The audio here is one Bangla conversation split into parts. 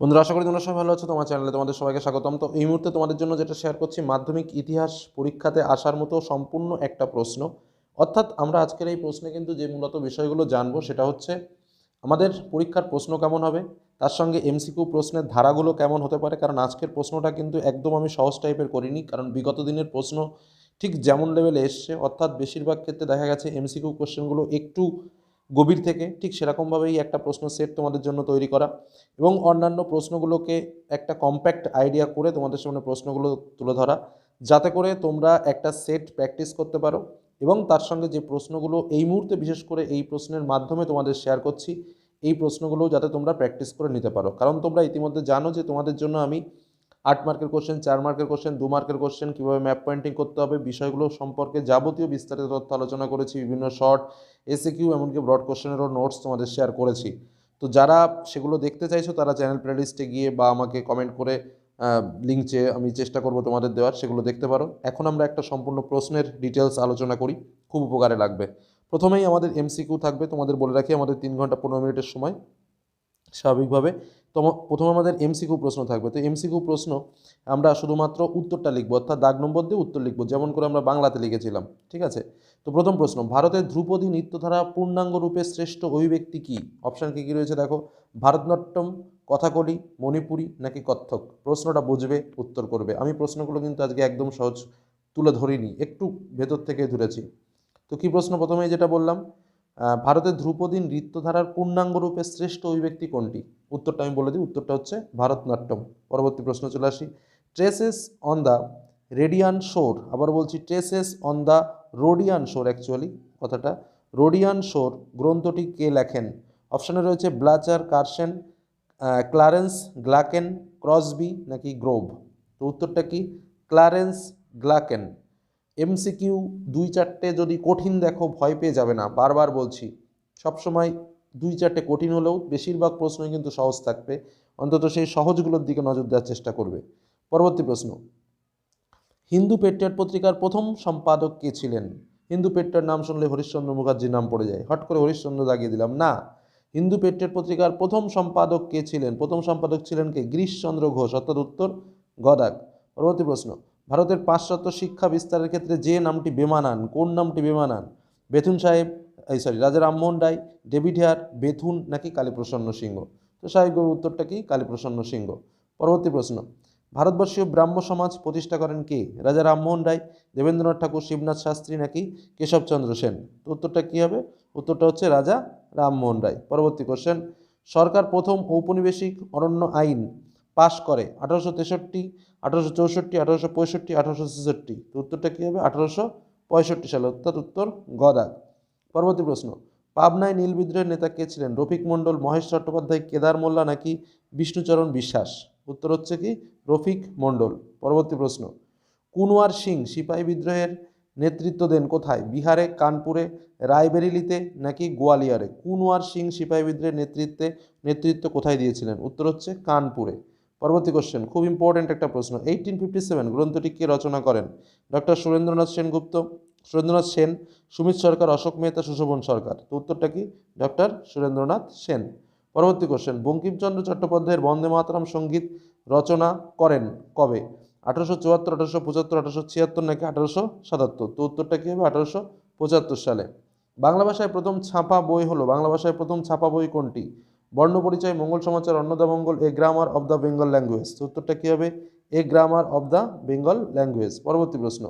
বন্ধুরা, আশা করি তোমরা সবাই ভালো আছো। তোমার চ্যানেলে তোমাদের সবাইকে স্বাগতম। তো এই মুহূর্তে তোমাদের জন্য যেটা শেয়ার করছি, মাধ্যমিক ইতিহাস পরীক্ষাতে আসার মতো সম্পূর্ণ একটা প্রশ্ন। অর্থাৎ আমরা আজকের এই প্রশ্নে কিন্তু যে মূলত বিষয়গুলো জানব, সেটা হচ্ছে, আমাদের পরীক্ষার প্রশ্ন কেমন হবে? তার সঙ্গে এমসিকিউ প্রশ্নের ধারাগুলো কেমন হতে পারে? কারণ আজকের প্রশ্নটা কিন্তু একদম আমি সহজ টাইপের করিনি, কারণ বিগত দিনের প্রশ্ন ঠিক যেমন লেভেলে এসছে, অর্থাৎ বেশিরভাগ ক্ষেত্রে দেখা গেছে এমসিকিউ কোশ্চেনগুলো একটু গভীর থেকে ঠিক সেরকমভাবেই একটা প্রশ্ন সেট তোমাদের জন্য তৈরি করা এবং অন্যান্য প্রশ্নগুলোকে একটা কম্প্যাক্ট আইডিয়া করে তোমাদের সামনে প্রশ্নগুলো তুলে ধরা। যাতে করে তোমরা একটা সেট প্র্যাকটিস করতে পারো এবং তার সঙ্গে যে প্রশ্নগুলো এই মুহূর্তে বিশেষ করে এই প্রশ্নের মাধ্যমে তোমাদের শেয়ার করছি, এই প্রশ্নগুলো যাতে তোমরা প্র্যাকটিস করে নিতে পারো। কারণ তোমরা ইতিমধ্যে জানো যে তোমাদের জন্য আমি আট মার্কের কোশ্চেন চার মার্কের কোশ্চেন দু মার্কের কোশ্চেন কীভাবে ম্যাপ পয়েন্টিং করতে হবে, বিষয়গুলো সম্পর্কে যাবতীয় বিস্তারিত তথ্য আলোচনা করেছি, বিভিন্ন শর্ট এসে কিউ এমনকি ব্রড কোশ্চেনেরও নোটস তোমাদের শেয়ার করেছি। তো যারা সেগুলো দেখতে চাইছো, তারা চ্যানেল প্লেলিস্টে গিয়ে বা আমাকে কমেন্ট করে লিঙ্ক চেয়ে আমি চেষ্টা করব তোমাদের দেওয়ার, সেগুলো দেখতে পারো। এখন আমরা একটা সম্পূর্ণ প্রশ্নের ডিটেলস আলোচনা করি, খুব উপকারে লাগবে। প্রথমেই আমাদের এমসিকিউ থাকবে, তোমাদের বলে রাখি আমাদের তিন ঘণ্টা পনেরো মিনিটের সময়। স্বাভাবিকভাবে তো প্রথমে আমাদের এমসিকিউ প্রশ্ন থাকবে। তো এমসিকিউ প্রশ্ন আমরা শুধুমাত্র উত্তরটা লিখব, অর্থাৎ দাগ নম্বর দিয়ে উত্তর লিখব, যেমন করে আমরা বাংলাতে লিখেছিলাম, ঠিক আছে? তো প্রথম প্রশ্ন, ভারতের ধ্রুপদী নৃত্যধারা পূর্ণাঙ্গ রূপে শ্রেষ্ঠ অভিব্যক্তি কী? অপশান কী কী রয়েছে দেখো? ভারতনাট্যম, কথাকলি, মণিপুরি নাকি কত্থক? প্রশ্নটা বুঝবে, উত্তর করবে। আমি প্রশ্নগুলো কিন্তু আজকে একদম সহজ তুলে ধরিনি, একটু ভেতর থেকে ধরেছি। তো কী প্রশ্ন প্রথমে যেটা বললাম? ভারতের ধ্রুপদী নৃত্যধারার পূর্ণাঙ্গ রূপে শ্রেষ্ঠ অভিব্যক্তি কোনটি? উত্তরটা আমি বলে দিই, উত্তরটা হচ্ছে ভারতনাট্যম। পরবর্তী প্রশ্ন চলে আসি। ট্রেসেস অন দ্য রেডিয়ান শোর আবার বলছি ট্রেসেস অন দ্য রোডিয়ান শোর অ্যাকচুয়ালি কথাটা। রোডিয়ান শোর গ্রন্থটি কে লেখেন? অপশানে রয়েছে ব্লাচার কার্সেন ক্লারেন্স গ্লাকেন ক্রসবি নাকি গ্রোভ তো উত্তরটা কি? ক্লারেন্স গ্লাকেন এমসিকিউ দুই চারটে যদি কঠিন দেখো, ভয় পেয়ে যাবে না। বারবার বলছি, সবসময় দুই চারটে কঠিন হলেও বেশিরভাগ প্রশ্নই কিন্তু সহজ থাকবে। অন্তত সেই সহজগুলোর দিকে নজর দেওয়ার চেষ্টা করবে। পরবর্তী প্রশ্ন, হিন্দু পেট্রিয়ট পত্রিকার প্রথম সম্পাদক কে ছিলেন? হিন্দু পেট্রিয়ট নাম শুনলে হরিশ্চন্দ্র মুখার্জির নাম পড়ে যায়। হট করে হরিশ্চন্দ্র দাগিয়ে দিলাম। না, হিন্দু পেট্রিয়ট পত্রিকার প্রথম সম্পাদক কে ছিলেন? প্রথম সম্পাদক ছিলেন কে? গিরিশচন্দ্র ঘোষ। অর্থাৎ উত্তর গদাক পরবর্তী প্রশ্ন ভারতের পাশ্চাত্য শিক্ষা বিস্তারের ক্ষেত্রে যে নামটি বেমানান, কোন নামটি বেমানান? বেথুন সাহেব, এই sorry Raja Rammohan Roy, David Hare, Bethune নাকি কালীপ্রসন্ন সিংহ? তো স্বাভাবিকভাবে উত্তরটা কি? কালীপ্রসন্ন সিংহ। পরবর্তী প্রশ্ন, ভারতবর্ষীয় ব্রাহ্ম সমাজ প্রতিষ্ঠা করেন কে? রাজা রামমোহন রায়, দেবেন্দ্রনাথ ঠাকুর, শিবনাথ শাস্ত্রী নাকি কেশবচন্দ্র সেন? তো উত্তরটা কী হবে? উত্তরটা হচ্ছে রাজা রামমোহন রায়। পরবর্তী কোশ্চেন সরকার প্রথম ঔপনিবেশিক অরণ্য আইন পাশ করে আঠারোশো তেষট্টি আঠারোশো চৌষট্টি, আঠারোশো পঁয়ষট্টি, আঠারোশো ছেষট্টি। তো উত্তরটা কী হবে? আঠারোশো পঁয়ষট্টি সালে। অর্থাৎ উত্তর গদাক পরবর্তী প্রশ্ন, পাবনায় নীল বিদ্রোহের নেতা কে ছিলেন? রফিক মণ্ডল, মহেশ চট্টোপাধ্যায়, কেদার মোল্লা নাকি বিষ্ণুচরণ বিশ্বাস? উত্তর হচ্ছে কি? রফিক মণ্ডল। পরবর্তী প্রশ্ন, কুনওয়ার সিং সিপাহী বিদ্রোহের নেতৃত্ব দেন কোথায়? বিহারে, কানপুরে, রায়বেরিলিতে নাকি গোয়ালিয়রে? কুনওয়ার সিং সিপাহী বিদ্রোহের নেতৃত্বে, নেতৃত্ব কোথায় দিয়েছিলেন? উত্তর হচ্ছে কানপুরে। পরবর্তী কোশ্চেন খুব ইম্পর্ট্যান্ট একটা প্রশ্ন। এইটিন ফিফটি সেভেন গ্রন্থটি কে রচনা করেন? ডক্টর সুরেন্দ্রনাথ সেনগুপ্ত। সুরেন্দ্রনাথ সেন, সুমিত সরকার, অশোক মেহতা, সুশোভন সরকার। তো উত্তরটা কি? ডক্টর সুরেন্দ্রনাথ সেন। পরবর্তী কোশ্চেন বঙ্কিমচন্দ্র চট্টোপাধ্যায়ের বন্দে মাতরম সংগীত রচনা করেন কবে? আঠারোশো চুয়াত্তর, আঠারোশো পঁচাত্তর, আঠারোশো ছিয়াত্তর নাকি আঠারোশো সাতাত্তর? তো উত্তরটা কী হবে? আঠারোশো পঁচাত্তর সালে। বাংলা ভাষায় প্রথম ছাপা বই হলো, বাংলা ভাষায় প্রথম ছাপা বই কোনটি? Barnaparichay Mangal Samachar, Annadamangal, a grammar of the Bengal language উত্তরটা কী হবে? A grammar of the Bengal language পরবর্তী প্রশ্ন।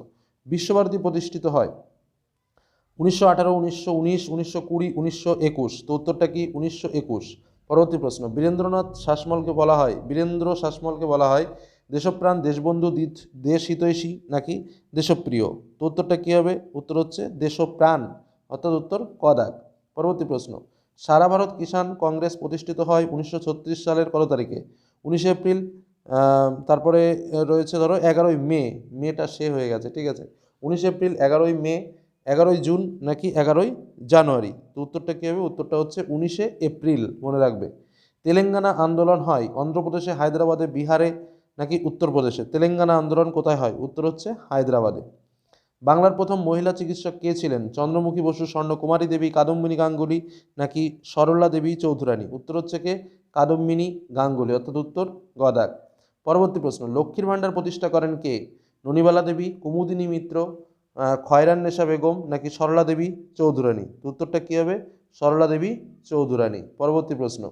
বিশ্বভারতী প্রতিষ্ঠিত হয় উনিশশো আঠারো, উনিশশো উনিশ, উনিশশো কুড়ি, উনিশশো একুশ। তো উত্তরটা কি? উনিশশো একুশ। পরবর্তী প্রশ্ন। বীরেন্দ্রনাথ শাসমলকে বলা হয়, বীরেন্দ্র শাসমলকে বলা হয়, দেশপ্রাণ, দেশবন্ধু দেশ হিতৈষী নাকি দেশপ্রিয়? তো উত্তরটা কী হবে? উত্তর হচ্ছে দেশপ্রাণ, অর্থাৎ উত্তর কদাক। পরবর্তী প্রশ্ন। সারা ভারত কিষাণ কংগ্রেস প্রতিষ্ঠিত হয় উনিশশো ছত্রিশ সালের কত তারিখে? উনিশে এপ্রিল তারপরে রয়েছে ধরো এগারোই মে, মেটা সে হয়ে গেছে, ঠিক আছে? উনিশে এপ্রিল, এগারোই মে, এগারোই জুন নাকি এগারোই জানুয়ারি? তো উত্তরটা কী হবে? উত্তরটা হচ্ছে উনিশে এপ্রিল, মনে রাখবে। তেলেঙ্গানা আন্দোলন হয় অন্ধ্রপ্রদেশে, হায়দ্রাবাদে, বিহারে নাকি উত্তরপ্রদেশে? তেলেঙ্গানা আন্দোলন কোথায় হয়? উত্তর হচ্ছে হায়দ্রাবাদে। বাংলার প্রথম মহিলা চিকিৎসক কে ছিলেন? চন্দ্রমুখী বসু, স্বর্ণকুমারী দেবী, কাদম্বিনী গাঙ্গুলি নাকি সরলা দেবী চৌধুরানী? উত্তর হচ্ছে কে? কাদম্বিনী গাঙ্গুলি। অর্থাৎ উত্তর গদাক পরবর্তী প্রশ্ন, লক্ষ্মীর ভাণ্ডার প্রতিষ্ঠা করেন কে? ননিবালা দেবী, কুমুদিনী মিত্র খয়রান নেশা বেগম নাকি সরলা দেবী চৌধুরানী? উত্তরটা কী হবে? সরলা দেবী চৌধুরানী। পরবর্তী প্রশ্ন,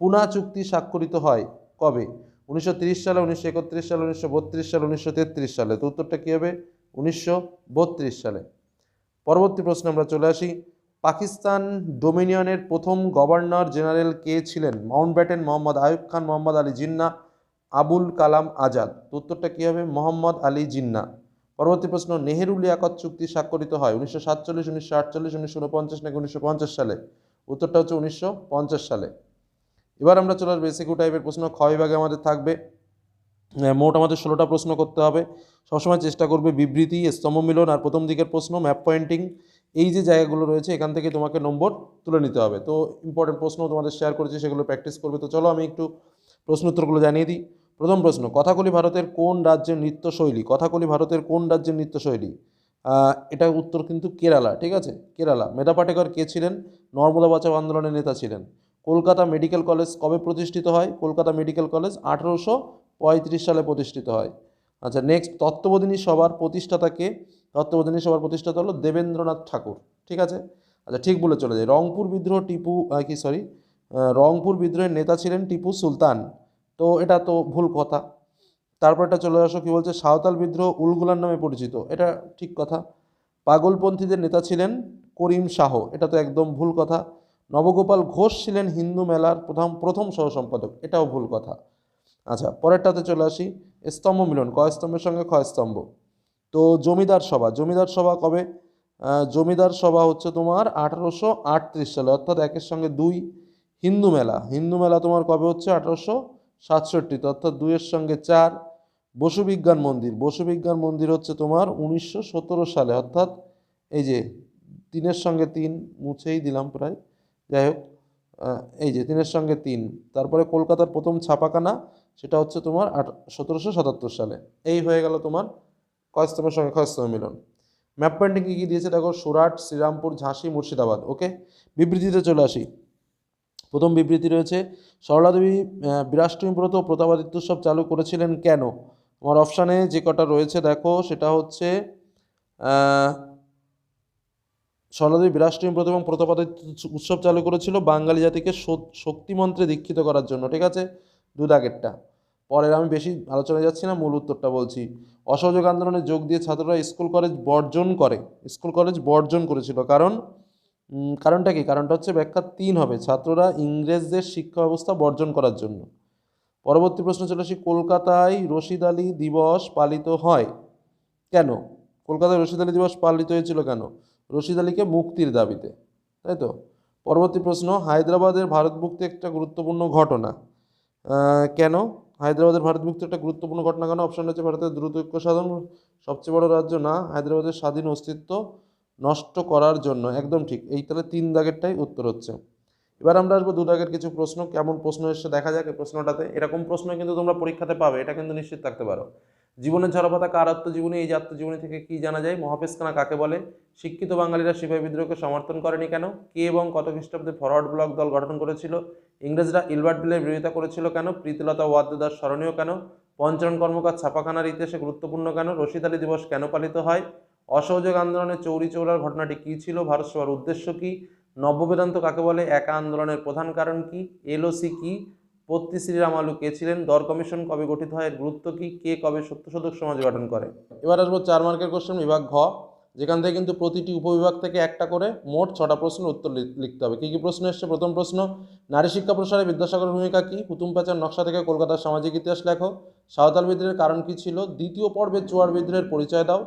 পুনা চুক্তি স্বাক্ষরিত হয় কবে? উনিশশো সালে, উনিশশো একত্রিশ সালে, উনিশশো বত্রিশ সালে, উনিশশো তেত্রিশ সালে। তো উত্তরটা কী হবে? উনিশশো বত্রিশ সালে। পরবর্তী প্রশ্নে আমরা চলে আসি। পাকিস্তান ডোমিনিয়নের প্রথম গভর্নর জেনারেল কে ছিলেন? Mountbatten Mohammad Ayub Khan, Mohammad Ali Jinnah, Abul Kalam Azad. উত্তরটা কী হবে? মোহাম্মদ আলী জিন্না। পরবর্তী প্রশ্ন, নেহেরু লিয়াকত চুক্তি স্বাক্ষরিত হয় উনিশশো সাতচল্লিশ, উনিশশো আটচল্লিশ, উনিশশো উনপঞ্চাশ নাকি উনিশশো পঞ্চাশ সালে? উত্তরটা হচ্ছে উনিশশো পঞ্চাশ সালে। এবার আমরা চলে আসব এসিকিউ টাইপের প্রশ্ন। বিভাগে আমাদের থাকবে। মোট আমাদের ষোলোটা প্রশ্ন করতে হবে। সবসময় চেষ্টা করবে বিবৃতি, স্তম্ভ মিলন আর প্রথম দিকের প্রশ্ন ম্যাপ পয়েন্টিং এই যে জায়গাগুলো রয়েছে, এখান থেকে তোমাকে নম্বর তুলে নিতে হবে। তো ইম্পর্টেন্ট প্রশ্ন তোমাদের শেয়ার করেছি, সেগুলো প্র্যাকটিস করবে। তো চলো আমি একটু প্রশ্ন উত্তরগুলো জানিয়ে দিই। প্রথম প্রশ্ন, কথাকলি ভারতের কোন রাজ্যের নৃত্যশৈলী? কথাকলি ভারতের কোন রাজ্যের নৃত্যশৈলী? এটা উত্তর কিন্তু কেরালা, ঠিক আছে? কেরালা। মেধা পাটেকর কে ছিলেন? নর্মদা বাঁচাও আন্দোলনের নেতা ছিলেন। কলকাতা মেডিকেল কলেজ কবে প্রতিষ্ঠিত হয়? কলকাতা মেডিকেল কলেজ আঠেরোশো পঁয়ত্রিশ সালে প্রতিষ্ঠিত হয়। আচ্ছা নেক্সট তত্ত্ববোধিনী সভার প্রতিষ্ঠাতাকে, তত্ত্ববোধিনী সভার প্রতিষ্ঠাতা হলো দেবেন্দ্রনাথ ঠাকুর, ঠিক আছে? আচ্ছা ঠিক বলে চলে যাই। রংপুর বিদ্রোহ টিপু কি সরি রংপুর বিদ্রোহের নেতা ছিলেন টিপু সুলতান। তো এটা তো ভুল কথা। তারপর এটা চলে আসো, কি বলছে? সাঁওতাল বিদ্রোহ উলগুলার নামে পরিচিত। এটা ঠিক কথা। পাগলপন্থীদের নেতা ছিলেন করিম শাহ। এটা তো একদম ভুল কথা। নবগোপাল ঘোষ ছিলেন হিন্দু মেলার প্রথম প্রথম সহ সম্পাদক এটাও ভুল কথা। আচ্ছা পরেরটাতে চলে আসি। স্তম্ভ মিলন, ক স্তম্ভের সঙ্গে খ স্তম্ভ। তো জমিদার সভা জমিদার সভা কবে? জমিদার সভা হচ্ছে তোমার আঠারোশো আটত্রিশ সালে, অর্থাৎ একের সঙ্গে দুই হিন্দু মেলা। হিন্দু মেলা তোমার কবে হচ্ছে? আঠারোশো সাতষট্টিতে অর্থাৎ দুইয়ের সঙ্গে চার বসুবিজ্ঞান মন্দির। বসুবিজ্ঞান মন্দির হচ্ছে তোমার উনিশশো সতেরো সালে, অর্থাৎ এই যে তিনের সঙ্গে তিন, মুছেই দিলাম প্রায়। যাই হোক এই যে তিনের সঙ্গে তিন। তারপরে কলকাতার প্রথম ছাপাখানা সেটা হচ্ছে তোমার আট সতেরোশো সাতাত্তর সালে। এই হয়ে গেল তোমার কয়স্তমের সঙ্গে খয়স্তম মিলন? ম্যাপ পয়েন্টিং কী দিয়েছে? দেখো সুরাট শ্রীরামপুর ঝাঁসি মুর্শিদাবাদ ওকে? বিবৃতিতে চলে আসি। প্রথম বিবৃতি রয়েছে সরলা দেবী আহ, ব্রত ও প্রতাপাদিত্য উৎসব চালু করেছিলেন কেন? আমার অপশানে যে কটা রয়েছে দেখো সেটা হচ্ছে আহ, সরলা ব্রত এবং প্রতাপাদিত্য উৎসব চালু করেছিল বাঙালি জাতিকে শক্তিমন্ত্রে দীক্ষিত করার জন্য ঠিক আছে? দু দাগেরটা পরের আমি বেশি আলোচনায় যাচ্ছি না, মূল উত্তরটা বলছি। অসহযোগ আন্দোলনে যোগ দিয়ে ছাত্ররা স্কুল কলেজ বর্জন করে। স্কুল কলেজ বর্জন করেছিল। কারণ কারণটা কি? কারণটা হচ্ছে ব্যাখ্যা তিন হবে, ছাত্ররা ইংরেজদের শিক্ষা ব্যবস্থা বর্জন করার জন্য। পরবর্তী প্রশ্ন চলে আসি কলকাতায় রশিদ আলী দিবস পালিত হয় কেন? কলকাতায় রশিদ আলী দিবস পালিত হয়েছিল কেন? রশিদ আলীকে মুক্তির দাবিতে। তাই তো? পরবর্তী প্রশ্ন, হায়দ্রাবাদের ভারত মুক্তি একটা গুরুত্বপূর্ণ ঘটনা। কেন? হায়দ্রাবাদের ভারত মুক্তি একটা গুরুত্বপূর্ণ ঘটনা কেন? অপশন হচ্ছে ভারতের দ্রুত ঐক্য সাধন, সবচেয়ে বড় রাজ্য না। হায়দ্রাবাদের স্বাধীন অস্তিত্ব নষ্ট করার জন্য। একদম ঠিক। এই তাহলে তিন দাগেরটাই উত্তর হচ্ছে। এবার আমরা আসব দু দাগের কিছু প্রশ্ন। কেমন প্রশ্ন এসে দেখা যাক এই প্রশ্নটাতে। এরকম প্রশ্ন কিন্তু তোমরা পরীক্ষাতে পাবে। এটা কিন্তু নিশ্চিত থাকতে পারো। জীবনের ঝরপাতা কার আত্মজীবনী, এই যে আত্মজীবনী থেকে কি জানা যায়? মহাপেশ খানা কাকে বলে? শিক্ষিত বাঙালিরা সিপাহী বিদ্রোহকে সমর্থন করেনি কেন? কে এবং কত খ্রিস্টাব্দে ফরওয়ার্ড ব্লক দল গঠন করেছিল? ইংরেজরা ইলবার্ট বিলের বিরোধিতা করেছিল কেন? প্রীতিলতা ওয়াদ্দেদার স্মরণীয় কেন? পঞ্চরণ কর্মকার ছাপাখানার ইতিহাসে গুরুত্বপূর্ণ কেন? রশিদ আলী দিবস কেন পালিত হয়? অসহযোগ আন্দোলনে চৌরি চৌরার ঘটনাটি কী ছিল? ভারত সভার উদ্দেশ্য কী? নব্যবেদান্ত কাকে বলে? একা আন্দোলনের প্রধান কারণ কি? এলওসি কি? পত্তি শ্রীরাম আলু কে ছিলেন? দর কমিশন কবে গঠিত হয়? গুরুত্ব কি? কে কবে সত্য সত্যশোধক সমাজ গঠন করে? এবার আসব চার মার্কের কোশ্চেন বিভাগ ঘ। যেখান থেকে কিন্তু প্রতিটি উপবিভাগ থেকে একটা করে মোট ছটা প্রশ্নের উত্তর লিখতে হবে। কী কী প্রশ্ন এসছে? প্রথম প্রশ্ন, নারী শিক্ষা প্রসারে বিদ্যাসাগরের ভূমিকা কী? হুতুম প্যাচার নকশা থেকে কলকাতার সামাজিক ইতিহাস লেখো। সাঁওতাল বিদ্রোহের কারণ কী ছিল? দ্বিতীয় পর্বে চুয়ার বিদ্রোহের পরিচয় দাও।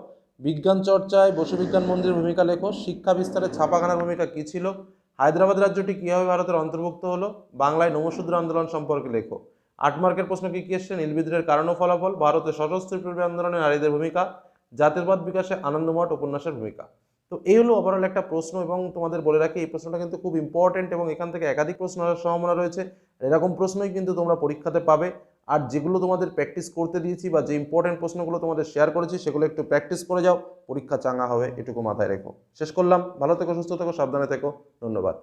বিজ্ঞান চর্চায় বসুবিজ্ঞান মন্দিরের ভূমিকা লেখো। শিক্ষা বিস্তারে ছাপাখানার ভূমিকা কী ছিল? হায়দ্রাবাদ রাজ্যটি কীভাবে ভারতের অন্তর্ভুক্ত হলো? বাংলায় নমশূদ্র আন্দোলন সম্পর্কে লেখো। আট মার্কের প্রশ্ন কী কী এসছে? নীল বিদ্রোহের কারণ ও ফলাফল ভারতের সশস্ত্র পূর্বে আন্দোলনে নারীদের ভূমিকা জাতিরবাদ বিকাশে আনন্দমঠ উপন্যাসের ভূমিকা। তো এই হলো ওভারঅল একটা প্রশ্ন এবং তোমাদের বলে রাখি, এই প্রশ্নটা কিন্তু খুব ইম্পর্টেন্ট এবং এখান থেকে একাধিক প্রশ্ন সম্ভাবনা রয়েছে। এরকম প্রশ্নই কিন্তু তোমরা পরীক্ষাতে পাবে। আর যেগুলো তোমাদের প্র্যাকটিস করতে দিয়েছি বা যে ইম্পর্টেন্ট প্রশ্নগুলো তোমাদের শেয়ার করেছি, সেগুলো একটু প্র্যাকটিস করে যাও, পরীক্ষা চাঙা হবে, এটুকু মাথায় রেখো। শেষ করলাম, ভালো থেকো, সুস্থ থেকো, সাবধানে থেকো, ধন্যবাদ।